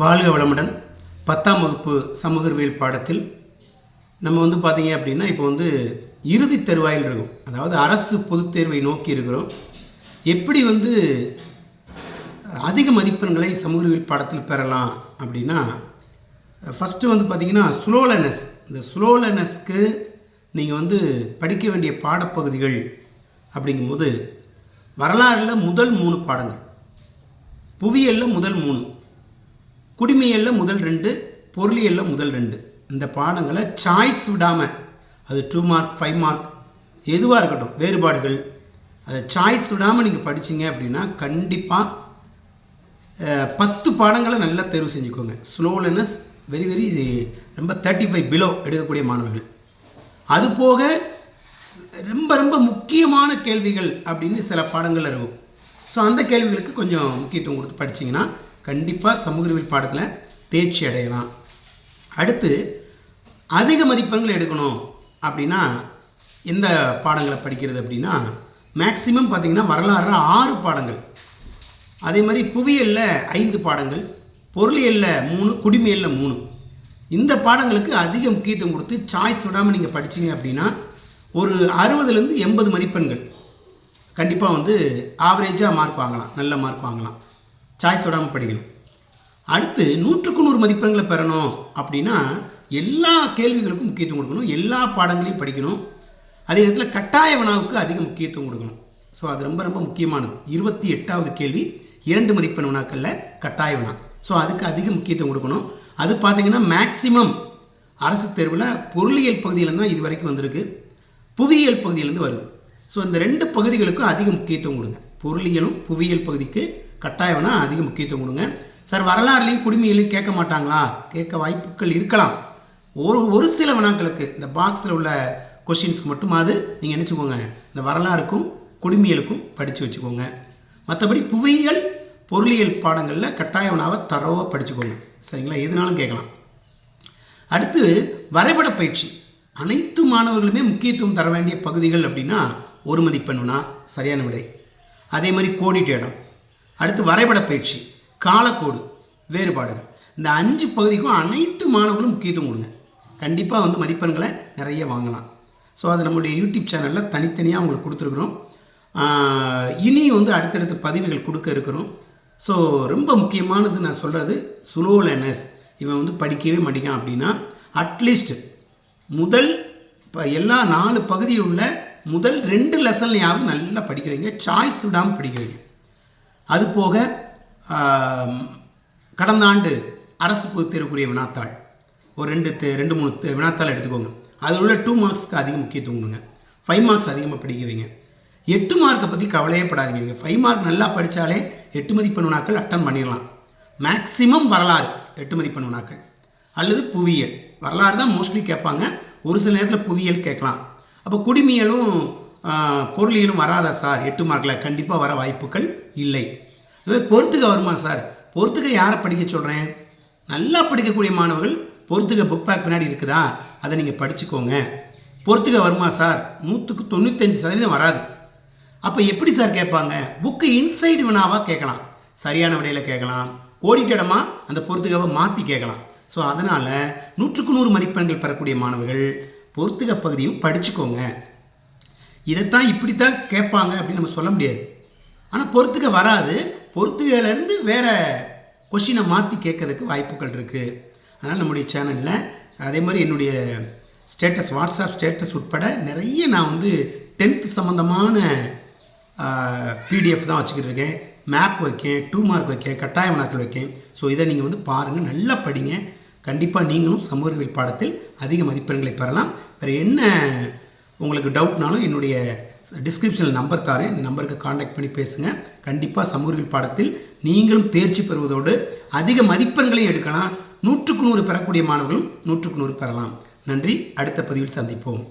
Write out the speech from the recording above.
வாழ்க வளமுடன். பத்தாம் வகுப்பு சமூக அறிவியல் பாடத்தில் நம்ம வந்து பார்த்தீங்க அப்படின்னா இப்போ வந்து இறுதி தருவாயில் இருக்கும். அதாவது அரசு பொதுத் தேர்வை நோக்கி இருக்கிறோம். எப்படி வந்து அதிக மதிப்பெண்களை சமூக அறிவியல் பாடத்தில் பெறலாம் அப்படின்னா ஃபஸ்ட்டு வந்து பார்த்தீங்கன்னா ஸ்லோலனஸ் இந்த ஸ்லோலனஸ்க்கு நீங்கள் வந்து படிக்க வேண்டிய பாடப்பகுதிகள் அப்படிங்கும்போது வரலாறில் முதல் மூணு பாடங்கள். புவியியலில் முதல் மூணு. குடிமையல்ல முதல் ரெண்டு பொருளியல்ல முதல் ரெண்டு. இந்த பாடங்களை சாய்ஸ் விடாமல் அது டூ மார்க் ஃபைவ் மார்க் எதுவாக இருக்கட்டும் வேறுபாடுகள் அதை சாய்ஸ் விடாமல் நீங்கள் படிச்சீங்க அப்படின்னா கண்டிப்பாக பத்து பாடங்களை நல்லா தேர்வு செஞ்சுக்கோங்க. ஸ்லோலனஸ் வெரி வெரி ரொம்ப தேர்ட்டி ஃபைவ் பிலோ எடுக்கக்கூடிய மாணவர்கள். அது போக ரொம்ப ரொம்ப முக்கியமான கேள்விகள் அப்படின்னு சில பாடங்கள் இருக்கும். ஸோ அந்த கேள்விகளுக்கு கொஞ்சம் முக்கியத்துவம் கொடுத்து படிச்சிங்கன்னா கண்டிப்பாக சமூக அறிவியல் பாடத்தில் தேர்ச்சி அடையலாம். அடுத்து அதிக மதிப்பெண்கள் எடுக்கணும் அப்படின்னா எந்த பாடங்களை படிக்கிறது அப்படின்னா மேக்சிமம் பார்த்திங்கன்னா வரலாறு ஆறு பாடங்கள். அதே மாதிரி புவியியலில் ஐந்து பாடங்கள் பொருளியலில் மூணு குடிமையலில் மூணு. இந்த பாடங்களுக்கு அதிக முக்கியத்துவம் கொடுத்து சாய்ஸ் விடாமல் நீங்கள் படிச்சீங்க அப்படின்னா ஒரு அறுபதுலேருந்து எண்பது மதிப்பெண்கள் கண்டிப்பாக வந்து ஆவரேஜாக மார்க் வாங்கலாம் நல்ல மார்க் வாங்கலாம். சாய்ஸ் விடாமல் படிக்கணும். அடுத்து நூற்றுக்கு நூறு மதிப்பெண்களை பெறணும் அப்படின்னா எல்லா கேள்விகளுக்கும் முக்கியத்துவம் கொடுக்கணும். எல்லா பாடங்களையும் படிக்கணும். அதே நேரத்தில் கட்டாய வினாவுக்கு அதிக முக்கியத்துவம் கொடுக்கணும். ஸோ அது ரொம்ப ரொம்ப முக்கியமானது. இருபத்தி எட்டாவது கேள்வி இரண்டு மதிப்பெண் வினாக்களில் கட்டாய வினா. ஸோ அதுக்கு அதிக முக்கியத்துவம் கொடுக்கணும். அது பார்த்தீங்கன்னா மேக்சிமம் அரசு தேர்வில் பொருளியல் பகுதியிலேருந்து தான் இது வரைக்கும் வந்திருக்கு. புவியியல் பகுதியிலேருந்து வருது. ஸோ இந்த ரெண்டு பகுதிகளுக்கும் அதிக முக்கியத்துவம் கொடுங்க. பொருளியலும் புவியியல் பகுதிக்கு கட்டாயம்னா அதிக முக்கியத்துவம் கொடுங்க. சார் வரலாறுலையும் குடிமையிலையும் கேட்க மாட்டாங்களா? கேட்க வாய்ப்புகள் இருக்கலாம். ஒரு ஒரு சில வினாக்களுக்கு இந்த பாக்ஸில் உள்ள கொஷின்ஸ்க்கு மட்டுமாவது நீங்கள் நினச்சிக்கோங்க. இந்த வரலாறுக்கும் குடிமையலுக்கும் படித்து வச்சுக்கோங்க. மற்றபடி புவியியல் பொருளியல் பாடங்களில் கட்டாய வினாவை தரவாக படிச்சுக்கோங்க. சரிங்களா? எதுனாலும் கேட்கலாம். அடுத்து வரைபட பயிற்சி. அனைத்து மாணவர்களுமே முக்கியத்துவம் தர வேண்டிய பகுதிகள் அப்படின்னா ஒரு மதிப்பெண்ணுனா சரியான விடை. அதே மாதிரி கோடிட்ட இடம். அடுத்து வரைபட பயிற்சி காலக்கோடு வேறுபாடுகள். இந்த அஞ்சு பகுதிக்கும் அனைத்து மாணவர்களும் முக்கியத்துவம் கொடுங்க. கண்டிப்பாக வந்து மதிப்பெண்களை நிறைய வாங்கலாம். ஸோ அது நம்மளுடைய யூடியூப் சேனலில் தனித்தனியாக உங்களுக்கு கொடுத்துருக்குறோம். இனியும் இனி வந்து அடுத்தடுத்த பதிவுகள் கொடுக்க இருக்கிறோம். ஸோ ரொம்ப முக்கியமானது நான் சொல்கிறது சுலோலனஸ் இவன் வந்து படிக்கவே மாட்டேங்கான் அப்படின்னா அட்லீஸ்ட் முதல் இப்போ எல்லா நாலு பகுதியில் உள்ள முதல் ரெண்டு லெசன்லையாவது நல்லா படிக்க வைங்க. சாய்ஸ் விடாமல் படிக்க வைங்க. அது போக கடந்த ஆண்டு அரசு பொதுத் தேர்வுக்குரிய வினாத்தாள். ஒரு ரெண்டு தே- ரெண்டு மூணு வினாத்தாள் எடுத்துக்கோங்க. அதில் உள்ள டூ மார்க்ஸ்க்கு அதிக முக்கியத்துவம் கொடுங்க. ஃபைவ் மார்க்ஸ் அதிகமாக படிக்க வைங்க. எட்டு மார்க்கை பற்றி கவலையே படாதீங்க. நீங்கள் ஃபைவ் மார்க் நல்லா படித்தாலே எட்டு மதிப்பெண் வினாக்கள் அட்டன் பண்ணிடலாம். மேக்ஸிமம் வரலாறு எட்டு மதிப்பெண் வினாக்கள். அல்லது புவியியல். வரலாறு தான் மோஸ்ட்லி கேட்பாங்க. ஒரு சில நேரத்தில் புவியியல் கேட்கலாம். அப்போ குடிமியலும் பொருளியலும் வராதா சார்? எட்டு மார்க்கில் கண்டிப்பாக வர வாய்ப்புகள் இல்லை. இதுவே பொறுத்துக்க வருமா சார்? பொறுத்துக்க யாரை படிக்க சொல்கிறேன் நல்லா படிக்கக்கூடிய மாணவர்கள் பொறுத்துக்க புக் பேக் பின்னாடி இருக்குதா? அதை நீங்கள் படிச்சுக்கோங்க. பொறுத்துக்க வருமா சார்? நூற்றுக்கு தொண்ணூத்தஞ்சு சதவீதம் வராது. அப்போ எப்படி சார் கேட்பாங்க? புக்கு இன்சைடு வினாவாக கேட்கலாம். சரியான விடையில் கேட்கலாம். கோடிட்டடமா அந்த பொறுத்துக்காவை மாற்றி கேட்கலாம். ஸோ அதனால் நூற்றுக்கு நூறு மதிப்பெண்கள் பெறக்கூடிய மாணவர்கள் பொறுத்துக்க பகுதியும் படிச்சுக்கோங்க. இதைத்தான் இப்படித்தான் கேட்பாங்க அப்படின்னு நம்ம சொல்ல முடியாது. ஆனால் பொறுத்துக்க வராது. பொறுத்துகையிலேருந்து வேறு கொஷினை மாற்றி கேட்கறதுக்கு வாய்ப்புகள் இருக்குது அதனால் நம்முடைய சேனலில் அதே மாதிரி என்னுடைய ஸ்டேட்டஸ் வாட்ஸ்அப் ஸ்டேட்டஸ் உட்பட நிறைய நான் வந்து டென்த்து சம்மந்தமான பிடிஎஃப் தான் வச்சுக்கிட்டு இருக்கேன். மேப் வைக்கேன் டூ மார்க் வைக்கேன் கட்டாய வினாக்கள் வைக்கேன். ஸோ இதை நீங்கள் வந்து பாருங்கள் நல்லா படிங்க. கண்டிப்பாக நீங்களும் சமூக பாடத்தில் அதிக மதிப்பெண்களை பெறலாம். வேறு என்ன உங்களுக்கு டவுட்னாலும் என்னுடைய டிஸ்கிரிப்ஷனில் நம்பர் தரேன் இந்த நம்பருக்கு காண்டாக்ட் பண்ணி பேசுங்கள் கண்டிப்பாக சமூகவியல் பாடத்தில் நீங்களும் தேர்ச்சி பெறுவதோடு அதிக மதிப்பெண்களையும் எடுக்கலாம். நூற்றுக்கு நூறு பெறக்கூடிய மாணவர்களும் நூற்றுக்கு நூறு பெறலாம். நன்றி. அடுத்த பதிவில் சந்திப்போம்.